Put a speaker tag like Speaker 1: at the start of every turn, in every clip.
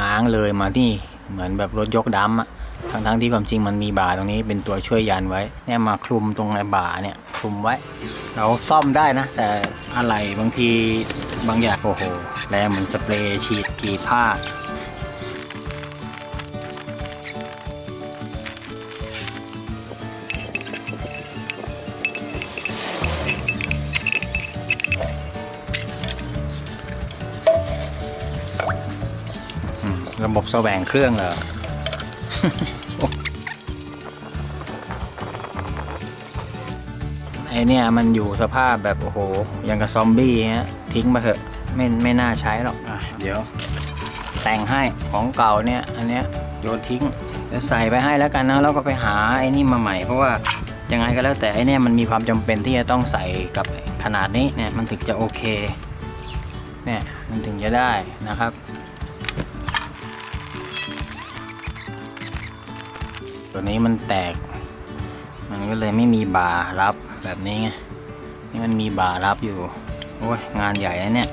Speaker 1: ง้างเลยมาที่เหมือนแบบรถยกดัมอะทั้งทั้งๆที่ความจริงมันมีบ่าตรงนี้เป็นตัวช่วยยันไว้ เนี่ยมาคลุมตรงไอ้บ่าเนี่ยคลุมไว้ เราซ่อมได้นะ แต่อะไรบางทีบางอย่างโอ้โหแรงเหมือนสเปรย์ฉีดกี่ผ้า ระบบแสวงเครื่องเหรอไอเนี่ยมันอยู่สภาพแบบโอ้โหยังกับซอมบี้ฮะทิ้งไปเถอะไม่ไม่น่าใช้หรอกอะเดี๋ยว แต่งให้ของเก่าเนี่ย อันเนี้ยโยนทิ้งจะใส่ไปให้แล้วกันนะแล้วก็ไปหาไอ้นี่มาใหม่เพราะว่ายังไงก็แล้วแต่ไอเนี่ยมันมีความจำเป็นที่จะต้องใส่กับขนาดนี้เนี่ยมันถึงจะโอเคเนี่ยมันถึงจะได้นะครับ ตัวนี้มันแตก มันก็เลยไม่มีบาร์รับแบบนี้ไง นี่มันมีบาร์รับอยู่ โอ้ยงานใหญ่นะเนี่ย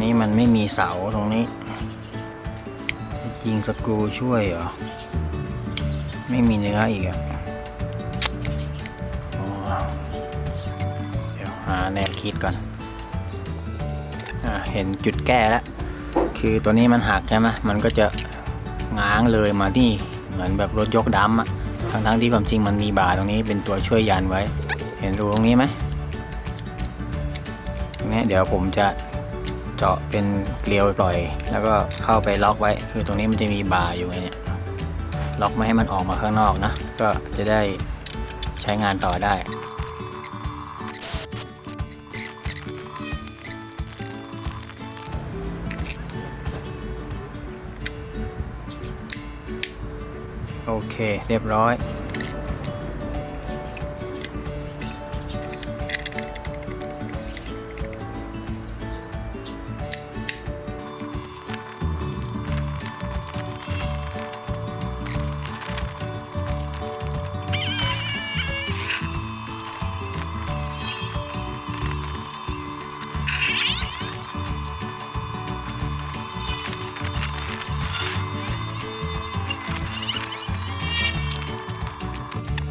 Speaker 1: นี่มันไม่มีเสาตรงนี้ยิงสกรูช่วยเหรอ ไม่มีเนื้ออีกอะเดี๋ยวหาแนวคิดก่อนอเห็นจุดแก้แล้ว คือตัวนี้มันหักใช่ไหมมันก็จะ ง้างเลยมาที่เหมือนแบบรถยกดัมอะทั้งทั้งๆที่ความจริงมันมีบ่าตรงนี้เป็นตัวช่วยยันไว้ เห็นรูตรงนี้ไหมตรงนี้เดี๋ยวผมจะเจาะเป็นเกลียวปล่อย แล้วก็เข้าไปล็อกไว้ คือตรงนี้มันจะมีบ่าอยู่ไงเนี่ยล็อกไม่ให้มันออกมาข้างนอกนะ ก็จะได้ใช้งานต่อได้ โอเค เรียบร้อย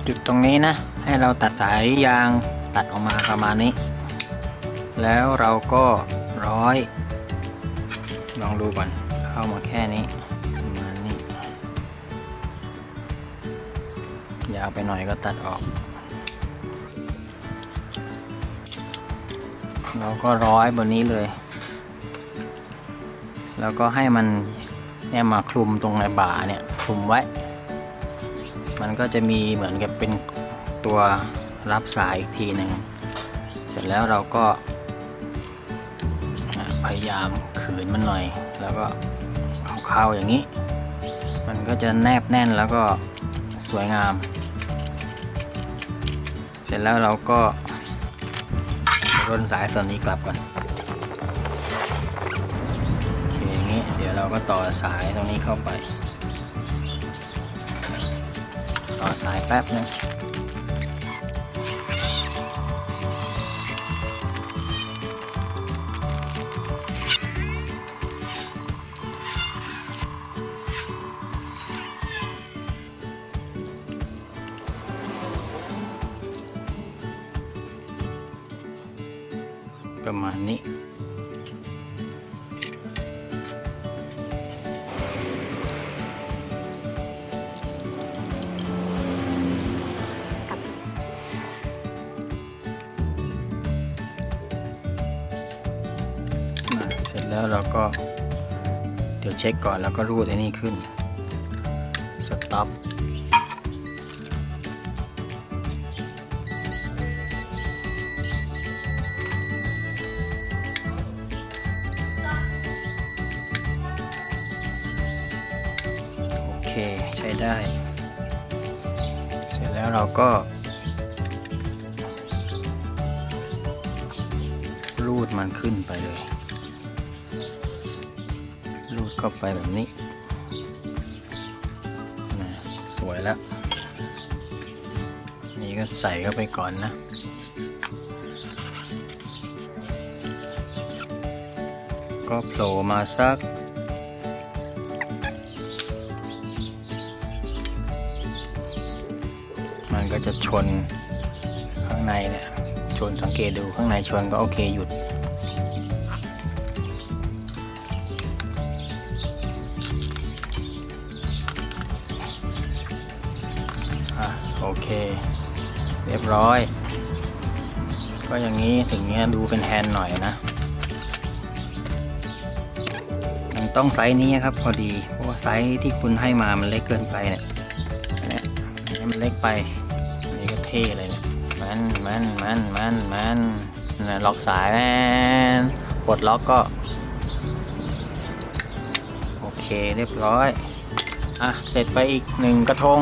Speaker 1: จุดตรงนี้นะ ให้เราตัดสายยางตัดออกมาประมาณนี้ แล้วเราก็ร้อย ลองดูก่อนเข้ามาแค่นี้ประมาณนี้ ยาวไปหน่อยก็ตัดออก เราก็ร้อยบนนี้เลย แล้วก็ให้มันเนี่ยมาคลุมตรงในบ่าเนี่ยคลุมไว้ มันก็จะมีเหมือนกับเป็นตัวรับสายอีกทีหนึ่งเสร็จแล้วเราก็พยายามขืนมันหน่อย แล้วก็เอาเข้าอย่างนี้ มันก็จะแนบแน่นแล้วก็สวยงาม เสร็จแล้วเราก็ร่นสายส่วนนี้กลับก่อนโอเคอย่างนี้ เดี๋ยวเราก็ต่อสายตรงนี้เข้าไป ต่อสายแป๊บนึงประมาณนี้ แล้วเราก็ เดี๋ยวเช็คก่อนแล้วก็รูดไอ้นี่ขึ้น สต็อปโอเคใช้ได้ เสร็จแล้วเราก็ รูดมันขึ้นไปเลย รูดเข้าไปแบบนี้นะสวยแล้ว นี่ก็ใส่เข้าไปก่อนนะก็โผล่มาสัก มันก็จะชนข้างในเนี่ย ชนสังเกตดูข้างในชนก็โอเคหยุด โอเค เรียบร้อย ก็อย่างนี้ถึงเนี้ยดูเป็นแฮนด์หน่อยนะ มันต้องไซส์นี้ครับพอดี เพราะว่าไซส์ที่คุณให้มามันเล็กเกินไปเนี่ยเนี่ยมันเล็กไปนนี่ก็เท่เลยเนี่ยมันมันมันมันมันนะล็อกสายแมนปลดล็อกก็ โอเคเรียบร้อย อะ เสร็จไปอีกหนึ่งกระทง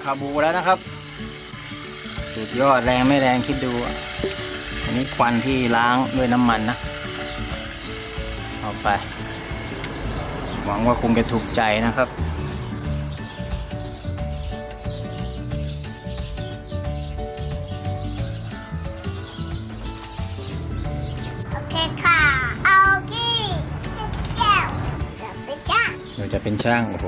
Speaker 1: คาบูแล้วนะครับ สุดยอดแรงไม่แรงคิดดูอะอันนี้ควันที่ล้างด้วยน้ำมันนะ เอาไป หวังว่าคงจะถูกใจนะครับ
Speaker 2: โอเคค่ะเอากี้สิบแก้วจะไปจ้าง
Speaker 1: เราจะเป็นช่างโอ้โห